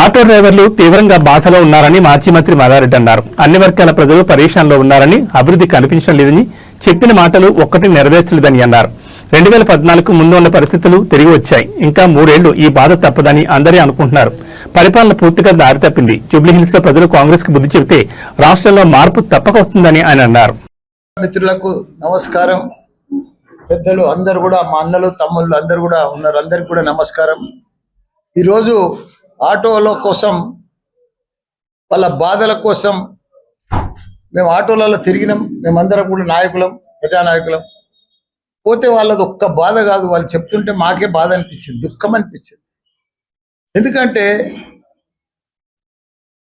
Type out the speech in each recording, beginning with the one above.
Auto డ్రైవర్లు తీవ్రంగా బాధలో ఉన్నారని మాజీ మంత్రి మాదారెడ్డి అన్నారు. అన్ని వర్గాల ప్రజలు పరేషాన్లో ఉన్నారని అభివృద్ధి కనిపించడం లేదని చెప్పిన మాటలు ఒక్కటి నెరవేర్చలేదని అన్నారు. రెండు వేల పద్నాలుగు ముందు ఉన్న పరిస్థితులు తిరిగి వచ్చాయి. ఇంకా మూడేళ్ళు ఈ బాధ తప్పదని అందరే అనుకుంటున్నారు. పరిపాలన పూర్తిగా దారి తప్పింది. జూబ్లీహిల్స్లో ప్రజలు కాంగ్రెస్కు బుద్ధి చెబితే రాష్ట్రంలో మార్పు తప్పక వస్తుందని ఆయన అన్నారు. మిత్రులకు నమస్కారం. పెద్దలు అందరు కూడా మా అన్నలు తమ్ముళ్ళు అందరు కూడా ఉన్నారు. అందరికి కూడా నమస్కారం. ఈరోజు ఆటోల కోసం వాళ్ళ బాధల కోసం మేము ఆటోలలో తిరిగినాం. మేమందరం కూడా నాయకులం ప్రజానాయకులం. పోతే వాళ్ళది ఒక్క బాధ కాదు. వాళ్ళు చెప్తుంటే మాకే బాధ అనిపించింది దుఃఖం అనిపించింది. ఎందుకంటే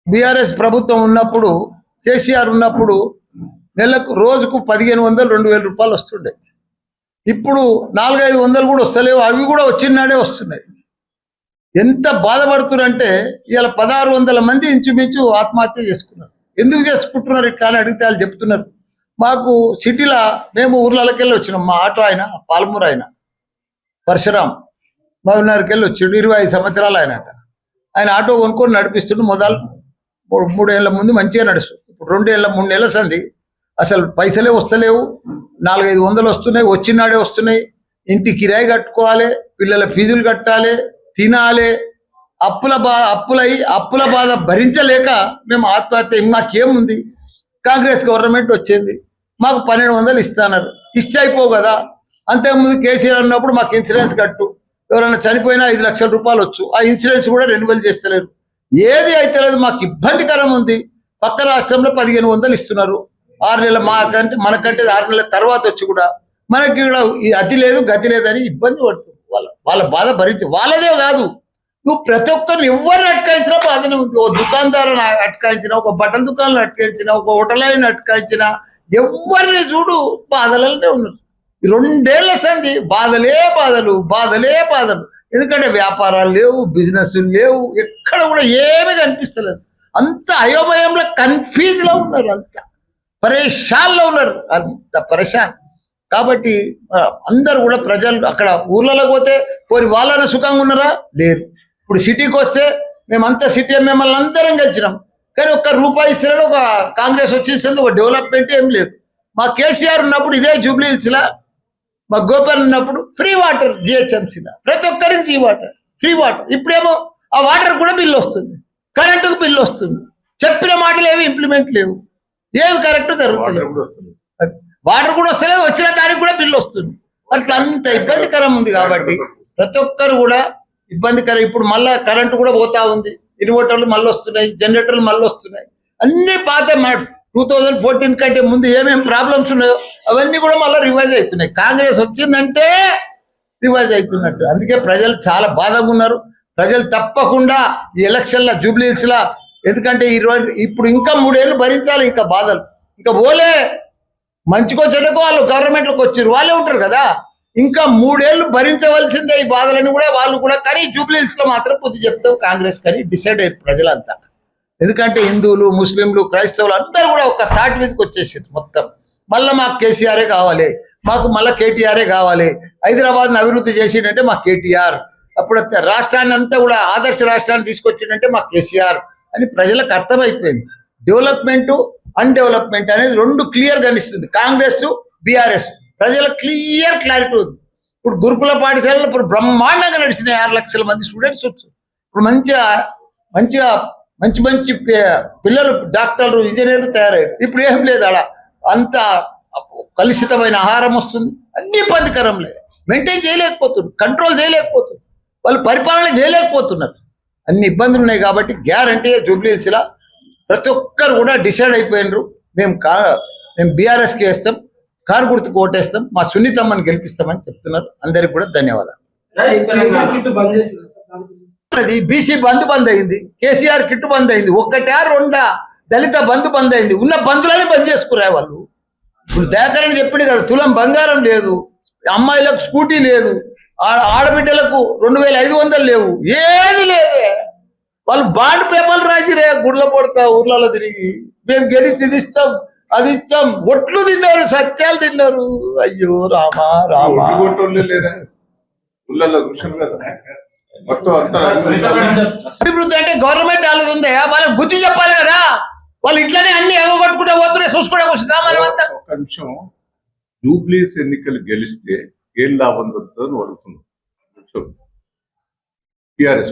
బీఆర్ఎస్ ప్రభుత్వం ఉన్నప్పుడు కేసీఆర్ ఉన్నప్పుడు నెలకు రోజుకు పదిహేను వందలు రెండు వేల రూపాయలు వస్తుండే. ఇప్పుడు నాలుగైదు వందలు కూడా వస్తలేవు. అవి కూడా వచ్చినాడే వస్తున్నాయి. ఎంత బాధపడుతున్నారంటే ఇలా పదహారు వందల మంది ఇంచుమించు ఆత్మహత్య చేసుకున్నారు. ఎందుకు చేసుకుంటున్నారు ఇట్లా అని అడిగితే వాళ్ళు చెప్తున్నారు. మాకు సిటీలో మేము ఊర్లకి వెళ్ళి వచ్చినాం. మా ఆటో ఆయన పాలమూరు ఆయన పరశురాం మహబూబ్నగర్కి వెళ్ళి వచ్చాడు. ఇరవై ఐదు సంవత్సరాలు ఆయన ఆయన ఆటో కొనుక్కొని నడిపిస్తుండు మొదలు. మూడు మూడేళ్ళ ముందు మంచిగా నడుస్తు. ఇప్పుడు రెండేళ్ళ మూడు నెలల సంది అసలు పైసలే వస్తలేవు. నాలుగైదు వందలు వస్తున్నాయి. వచ్చినాడే వస్తున్నాయి. ఇంటి కిరాయి కట్టుకోవాలి. పిల్లల ఫీజులు కట్టాలి. తినాలే అప్పుల బా అప్పులై అప్పుల బాధ భరించలేక మేము ఆత్మహత్య మాకేముంది? కాంగ్రెస్ గవర్నమెంట్ వచ్చింది. మాకు పన్నెండు వందలు ఇస్తున్నారు. ఇస్తే అయిపోవు కదా. అంతకుముందు కేసీఆర్ అన్నప్పుడు మాకు ఇన్సూరెన్స్ కట్టు. ఎవరైనా చనిపోయినా ఐదు లక్షల రూపాయలు వచ్చు. ఆ ఇన్సూరెన్స్ కూడా రెన్యువల్ చేస్తలేరు. ఏది అయితే లేదు మాకు ఇబ్బందికరం ఉంది. పక్క రాష్ట్రంలో పదిహేను వందలు ఇస్తున్నారు. ఆరు నెలల మాకంటే మనకంటే ఆరు నెలల తర్వాత వచ్చి కూడా మనకి కూడా అతి లేదు గతి లేదని ఇబ్బంది పడుతుంది వాళ్ళ వాళ్ళ బాధ భరించి వాళ్ళదే కాదు. నువ్వు ప్రతి ఒక్కరిని ఎవరిని అటకాయించినా బాధనే ఉంది. ఓ దుకాణదారుని అటకాయించిన ఒక బట్టల దుకాణాలను అటకాయించిన ఒక హోటల్ అటకాయించిన ఎవరిని చూడు బాధలనే ఉన్నారు రెండేళ్ళ సంధి బాధలే బాధలు బాధలే బాధలు. ఎందుకంటే వ్యాపారాలు లేవు బిజినెస్ లేవు ఎక్కడ కూడా ఏమీ కనిపిస్తలేదు. అంత అయోమయంలో కన్ఫ్యూజ్లో ఉన్నారు అంత. పరేషాన్లో ఉన్నారు. అంత పరేషాన్. కాబట్టి అందరూ కూడా ప్రజలు అక్కడ ఊర్లలో పోతే పోయి వాళ్ళని సుఖంగా ఉన్నారా? లేరు. ఇప్పుడు సిటీకి వస్తే మేమంతా సిటీ మిమ్మల్ని అందరం గెలిచినాం. కానీ ఒక్క రూపాయి ఇస్తున్నాడు ఒక కాంగ్రెస్ వచ్చేసింది ఒక డెవలప్మెంట్ ఏం లేదు. మా కేసీఆర్ ఉన్నప్పుడు ఇదే జూబ్లీ హిల్స్లా మా గోపాల్ ఉన్నప్పుడు ఫ్రీ వాటర్ జిహెచ్ఎంసీలో. ప్రతి ఒక్కరికి జీ వాటర్ ఫ్రీ వాటర్. ఇప్పుడేమో ఆ వాటర్ కూడా బిల్లు వస్తుంది కరెంటుకు బిల్లు వస్తుంది. చెప్పిన మాటలు ఏమి ఇంప్లిమెంట్ లేవు. ఏమి కరెక్ట్ జరుగుతలేవు అది వాటర్ కూడా వస్తలేదు వచ్చిన దానికి కూడా బిల్లు వస్తుంది. అట్లా అంత ఇబ్బందికరం ఉంది కాబట్టి ప్రతి ఒక్కరు కూడా ఇబ్బందికరం. ఇప్పుడు మళ్ళా కరెంటు కూడా పోతా ఉంది. ఇన్వర్టర్లు మళ్ళీ వస్తున్నాయి జనరేటర్లు మళ్ళీ వస్తున్నాయి. అన్ని పాత టూ థౌజండ్ ఫోర్టీన్ కంటే ముందు ఏమేమి ప్రాబ్లమ్స్ ఉన్నాయో అవన్నీ కూడా మళ్ళీ రివైజ్ అవుతున్నాయి. కాంగ్రెస్ వచ్చిందంటే రివైజ్ అవుతున్నట్టు. అందుకే ప్రజలు చాలా బాధగా ఉన్నారు. ప్రజలు తప్పకుండా ఈ ఎలక్షన్ల జూబ్లీస్లా ఎందుకంటే ఈ రోజు ఇప్పుడు ఇంకా మూడేళ్ళు భరించాలి ఇంకా బాధలు. ఇంకా పోలే మంచికో చెడుకో వాళ్ళు గవర్నమెంట్లోకి వచ్చారు. వాళ్ళే ఉంటారు కదా. ఇంకా మూడేళ్ళు భరించవలసిందే ఈ బాధలను కూడా వాళ్ళు కూడా. కానీ జూబ్లీహిల్స్లో మాత్రం బుద్ధి చెప్తావు కాంగ్రెస్ కానీ డిసైడ్ అయ్యారు ప్రజలంతా. ఎందుకంటే హిందువులు ముస్లింలు క్రైస్తవులు అందరూ కూడా ఒక తాటి మీదకి వచ్చేసింది మొత్తం. మళ్ళీ మాకు కేసీఆరే కావాలి. మాకు మళ్ళీ కేటీఆరే కావాలి. హైదరాబాద్ని అభివృద్ధి చేసిండంటే మాకు కేటీఆర్. అప్పుడు రాష్ట్రాన్ని అంతా కూడా ఆదర్శ రాష్ట్రాన్ని తీసుకొచ్చిండంటే మాకు కేసీఆర్ అని ప్రజలకు అర్థమైపోయింది. డెవలప్మెంట్ అన్డెవలప్మెంట్ అనేది రెండు క్లియర్ కనిపిస్తుంది కాంగ్రెస్ బీఆర్ఎస్. ప్రజలకు క్లియర్ క్లారిటీ ఉంది. ఇప్పుడు గురుకుల పాఠశాలలో ఇప్పుడు బ్రహ్మాండంగా నడిచినాయి ఆరు లక్షల మంది స్టూడెంట్స్ వచ్చారు ఇప్పుడు మంచిగా మంచిగా మంచి మంచి పిల్లలు డాక్టర్లు ఇంజనీర్లు తయారయ్యారు. ఇప్పుడు ఏం లేదు అలా అంత కలుషితమైన ఆహారం వస్తుంది. అన్ని ఇబ్బందికరం లేదు మెయింటైన్ చేయలేకపోతున్నారు. కంట్రోల్ చేయలేకపోతున్నారు. వాళ్ళు పరిపాలన చేయలేకపోతున్నారు. అన్ని ఇబ్బందులు ఉన్నాయి కాబట్టి గ్యారంటీ జూబ్లీహిల్స్లో ప్రతి ఒక్కరు కూడా డిసైడ్ అయిపోయినారు. మేము కా మేము బీఆర్ఎస్కి వేస్తాం కారు గుర్తుకు ఓటేస్తాం మా సున్నితమ్మని గెలిపిస్తామని చెప్తున్నారు. అందరికి కూడా ధన్యవాదాలు. బంద్ అది బీసీ బంద్ బంద్ అయింది కేసీఆర్ కిట్టు బంద్ అయింది ఒక్కటే రెండా దళిత బంధు బంద్ అయింది ఉన్న బంధువులని బంద్ చేసుకురా వాళ్ళు. ఇప్పుడు దయాకరణ చెప్పింది కదా తులం బంగారం లేదు అమ్మాయిలకు స్కూటీ లేదు ఆడ ఆడబిడ్డలకు రెండు వేల ఐదు వందలు లేవు ఏది లేదే. వాళ్ళు బాండ్ పేపర్లు రాసిరే గుడ్ల పడతా ఊర్లలో తిరిగి. మేము గెలిచి ఇది ఇస్తాం అది ఇస్తాం. ఒట్లు తిన్నారు సత్యాలు తిన్నారు. అయ్యో రామా రామా. అభివృద్ధి అంటే గవర్నమెంట్ వాళ్ళది ఉందే. వాళ్ళకి బుద్ధి చెప్పాలి కదా. వాళ్ళు ఇట్లనే అన్ని ఎగగొట్టుకుంటే పోతున్నాయి చూసుకుంటే కూర్చుందా మనం అంతా ఒక నిమిషం. జూబ్లీస్ ఎన్నికలు గెలిస్తే ఏం లాభం దొరుకుతుందని అడుగుతున్నాం టిఆర్ఎస్